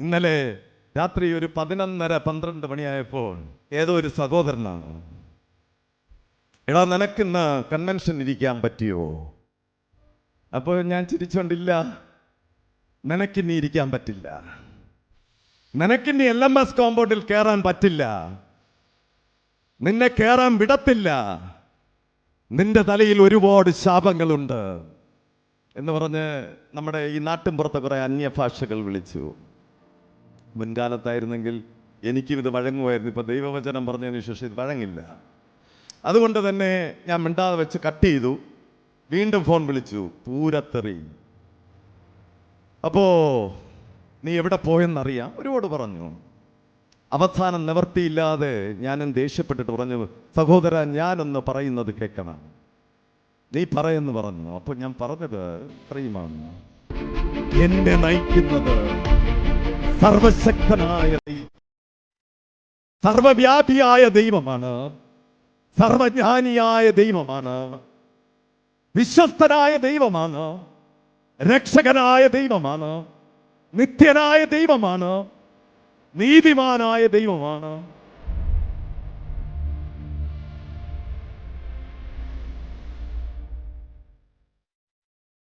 ഇന്നലെ രാത്രി ഒരു പതിനൊന്നര പന്ത്രണ്ട് മണിയായപ്പോൾ ഏതോ ഒരു സഹോദരനാണ് എടാ നിനക്കിന്ന് കൺവെൻഷൻ ഇരിക്കാൻ പറ്റിയോ? അപ്പോൾ ഞാൻ ചിരിച്ചോണ്ടില്ല നിനക്കിനി ഇരിക്കാൻ പറ്റില്ല. നിനക്കിനി എൽ എം എസ് കോമ്പൗണ്ടിൽ കയറാൻ പറ്റില്ല. നിന്നെ കയറാൻ വിടത്തില്ല. നിന്റെ തലയിൽ ഒരുപാട് ശാപങ്ങളുണ്ട്. എന്ന് പറഞ്ഞ് നമ്മുടെ ഈ നാട്ടിൻ പുറത്തെ കുറെ അന്യഭാഷകൾ വിളിച്ചു. മുൻകാലത്തായിരുന്നെങ്കിൽ എനിക്കും ഇത് വഴങ്ങുമായിരുന്നു. ഇപ്പം ദൈവവചനം പറഞ്ഞതിന് ശേഷം ഇത് വഴങ്ങില്ല. അതുകൊണ്ട് തന്നെ ഞാൻ മിണ്ടാതെ വെച്ച് കട്ട് ചെയ്തു. വീണ്ടും ഫോൺ വിളിച്ചു പൂരത്തെറി. അപ്പോ നീ എവിടെ പോയെന്നറിയാം. ഒരുപാട് പറഞ്ഞു. അവസാനം നിവർത്തിയില്ലാതെ ഞാനും ദേഷ്യപ്പെട്ടിട്ട് പറഞ്ഞു സഹോദര ഞാനൊന്ന് പറയുന്നത് കേൾക്കണം. നീ പറയുന്നു പറഞ്ഞു. അപ്പൊ ഞാൻ പറഞ്ഞത് പറയുമാണ് എന്നെ നയിക്കുന്നത് സർവശക്തനായ ദൈവം. സർവവ്യാപിയായ ദൈവമാണ്. സർവജ്ഞാനിയായ ദൈവമാണ്. വിശ്വസ്തനായ ദൈവമാണ്. രക്ഷകനായ ദൈവമാണ്. നിത്യനായ ദൈവമാണ്. നീതിമാനായ ദൈവമാണ്.